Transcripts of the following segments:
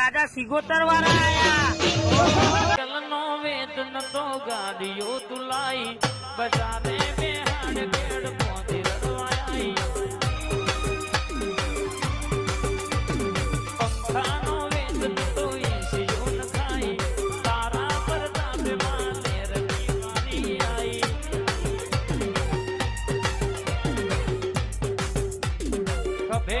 રાજા સિગોતર વાળા આયા કલનો વેત નતો ગાડીઓ તુલાઈ બજારે બેહાડ કેડ પોતી રડવાઈ પંખાનો વેત નતો એસીઓ ન ખાઈ તારા પરતાપે માને રમી મારી આઈ કભે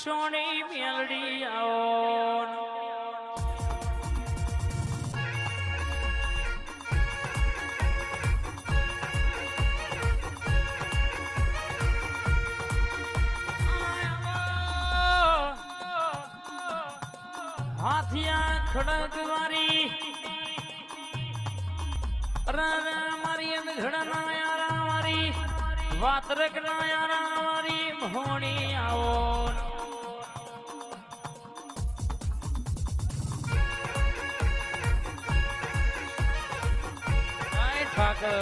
સોની મેલડી આવો હાથિયા ખડક વારી મારી અંદ ઘડા યારા મારી વાત રકડા યારા મારી મોહણી આવો ઠાકર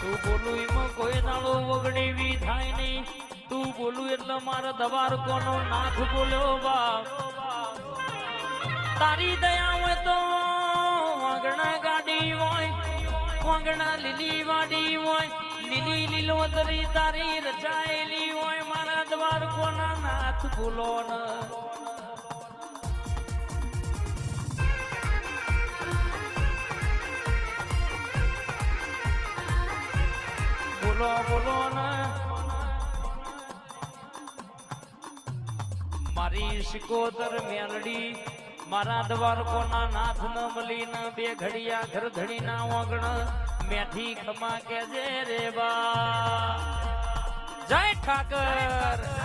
તું બોલું એમાં કોઈ નાળો વગડેવી થાય નહીં. તું બોલું એટલે મારા દવાર કોનો નાથ બોલ્યો બાપ. તારી દયા હોય તો વાંગણા ગાડી હોય, વાંગણા લીલી વાડી હોય, લીલી લીલોતરી તારી રચાયેલી હોય. મારા દ્વાર કોના નાથ બોલો ન. બોલો બોલો ને મારી શિકોતર મેલડી મારા દ્વારકોના નાથ ન મલી ન બે ઘડિયા ઘર ધડી ના ઓગણ. મેઠી ખમા કે જે રે જય ઠાકર.